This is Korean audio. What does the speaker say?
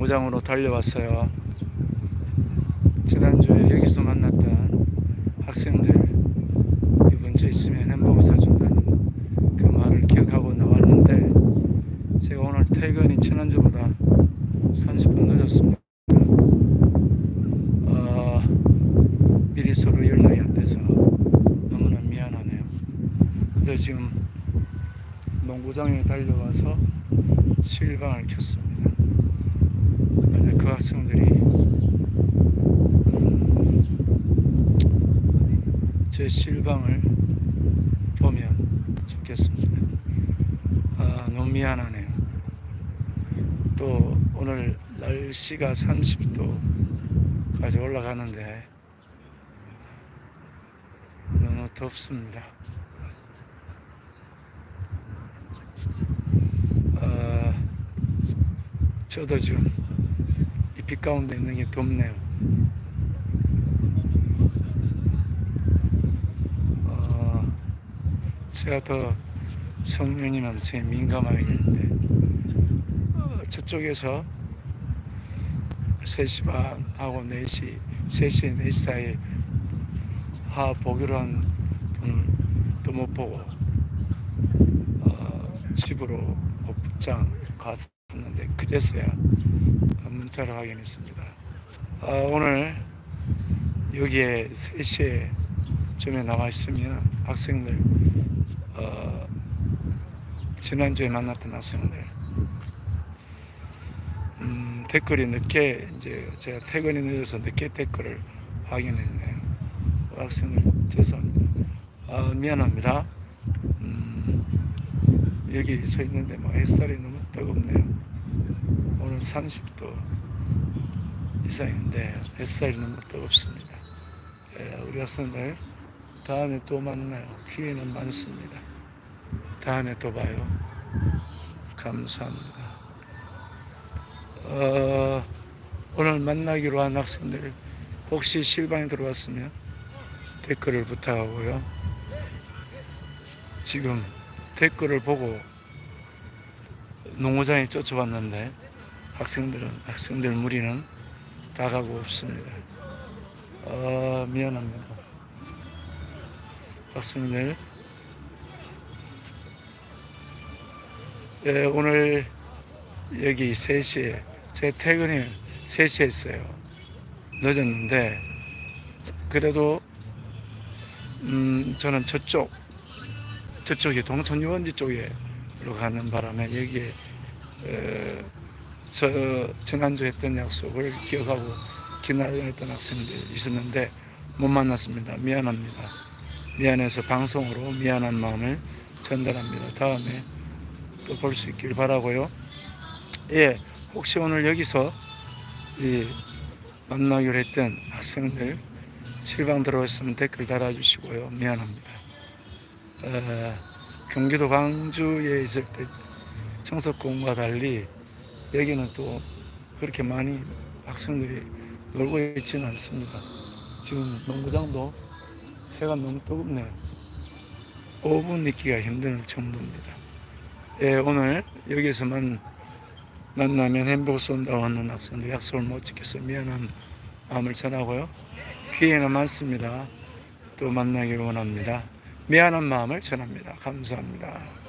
고장으로 달려왔어요. 지난주에 여기서 만났던 학생들 이번 주 있으면 햄버거 사준다는 그 말을 기억하고 나왔는데 제가 오늘 퇴근이 지난주보다 30분 늦었습니다. 어, 미리 서로 연락이 안 돼서 너무나 미안하네요. 그래서 지금 농구장에 달려와서 실방을 켰습니다. 학생들이 음, 제 실방을 보면 좋겠습니다. 아, 너무 미안하네요. 또 오늘 날씨가 30도까지 올라가는데 너무 덥습니다. 아, 저도 지금 이빛 가운데 있는 게 덥네요. 어, 제가 더 성령님 함수에 민감하겠는데 어, 저쪽에서 3시 반하고 4시, 3시, 4시 사이에 하 보기로 한또못 보고 어, 집으로 곧장 갔었는데 그제서야 문자를 확인했습니다. 아, 오늘 여기에 3시에 쯤에 나와 있으면 학생들 어, 지난주에 만났던 학생들 음, 댓글이 늦게 이제 제가 퇴근이 늦어서 늦게 댓글을 확인했네요. 그 학생들 죄송합니다. 아, 미안합니다. 음, 여기 서 있는데 뭐 햇살이 너무 뜨겁네요. 오늘 30도 이상인데 햇살이 너무 뜨겁습니다. 예, 우리 학생들 다음에 또 만나요. 기회는 많습니다. 다음에 또 봐요. 감사합니다. 어, 오늘 만나기로 한 학생들 혹시 실방에 들어왔으면 댓글을 부탁하고요. 지금 댓글을 보고 농구장에 쫓아왔는데 학생들은 학생들 무리는 다 가고 없습니다. 아 미안합니다. 학생들 예, 오늘 여기 3시에 제 퇴근이 3시에 했어요. 늦었는데 그래도 음, 저는 저쪽 저쪽에 동천 유원지 쪽으로 가는 바람에 여기에 에, 저 지난주 했던 약속을 기억하고 기다렸던 학생들 있었는데 못 만났습니다. 미안합니다. 미안해서 방송으로 미안한 마음을 전달합니다. 다음에 또 볼 수 있길 바라고요. 예, 혹시 오늘 여기서 이 만나기로 했던 학생들 실방 들어왔으면 댓글 달아주시고요. 미안합니다. 어, 경기도 광주에 있을 때 청석공과 달리 여기는 또 그렇게 많이 학생들이 놀고 있지는 않습니다. 지금 농구장도 해가 너무 뜨겁네요. 5분 있기가 힘들 정도입니다. 예, 오늘 여기서만 만나면 햄버거 쏜다고 하는 학생들 약속을 못 지켜서 미안한 마음을 전하고요. 기회는 많습니다. 또 만나기를 원합니다. 미안한 마음을 전합니다. 감사합니다.